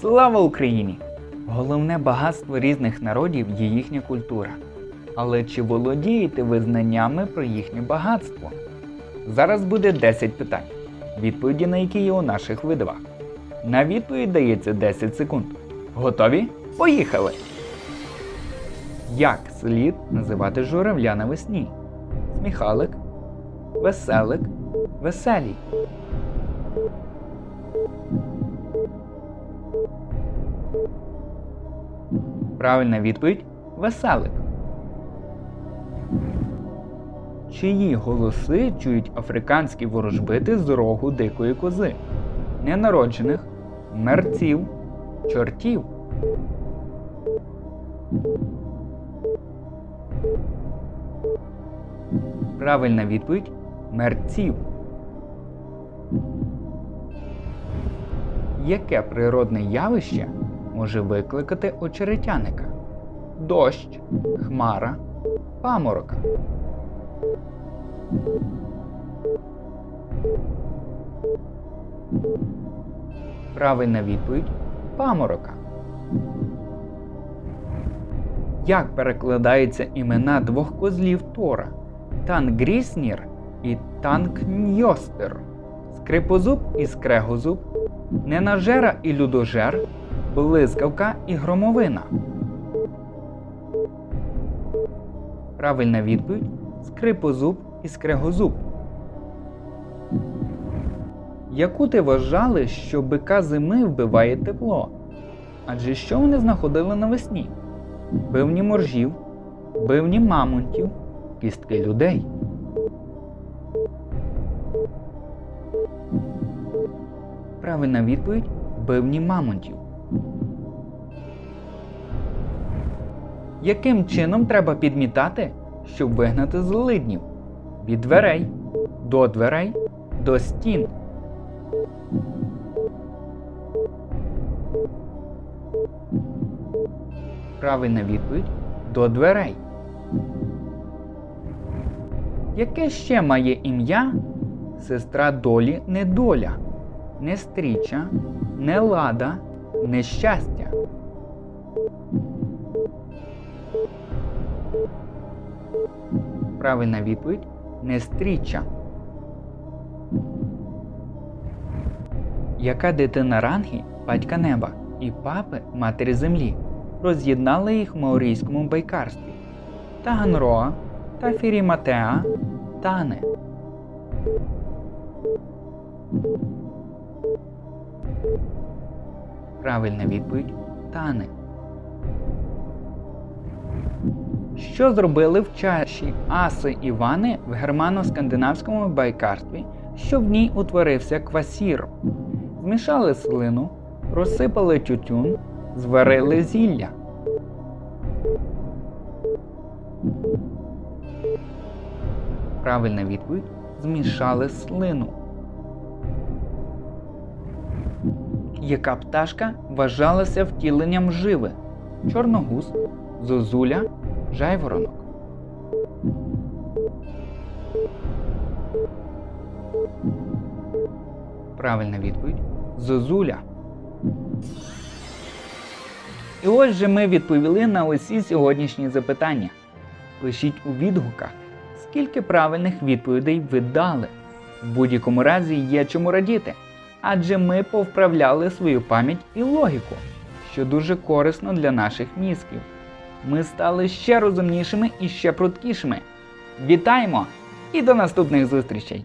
Слава Україні! Головне багатство різних народів є їхня культура. Але чи володієте ви знаннями про їхнє багатство? Зараз буде 10 питань, відповіді на які є у наших видавах. На відповідь дається 10 секунд. Готові? Поїхали! Як слід називати журавля навесні? Сміхалик, веселик, веселій. Правильна відповідь веселик. Чиї голоси чують африканські ворожбити з рогу дикої кози? Ненароджених, мерців, чортів. Правильна відповідь мерців. Яке природне явище може викликати очеретяника? Дощ, хмара, паморок. Правильна відповідь паморока. Як перекладаються імена двох козлів Тора? Тангріснір і Тангньостер, Скрипозуб і Скрегозуб, Ненажера і Людожер, Блискавка і Громовина. Правильна відповідь Скрипозуб і Скрегозуб. Яку ти вважали, що бика зими вбиває тепло? Адже що вони знаходили навесні? Бивні моржів, бивні мамонтів, кістки людей. Правильна відповідь бивні мамонтів. Яким чином треба підмітати, щоб вигнати злиднів? Від дверей, до дверей, до стін. Правильна відповідь до дверей. Яке ще має ім'я сестра долі недоля, не стріча, не лада, не щастя? Правильна відповідь нестріча. Яка дитина ранги батька неба і папи матері землі роз'єднали їх в маорійському байкарстві? Таганроа та Фіріматеа Тане. Правильна відповідь Тане. Що зробили в чаші Аси Івани в германо-скандинавському байкарстві, щоб в ній утворився квасір? Змішали слину, розсипали тютюн, зварили зілля. Правильна відповідь змішали слину. Яка пташка вважалася втіленням живи? Чорногуз, зозуля, жайворонок. Правильна відповідь зозуля. І ось же ми відповіли на усі сьогоднішні запитання. Пишіть у відгуках, скільки правильних відповідей ви дали. В будь-якому разі є чому радіти, адже ми повправляли свою пам'ять і логіку, що дуже корисно для наших мізків. Ми стали ще розумнішими і ще пруткішими. Вітаємо і до наступних зустрічей!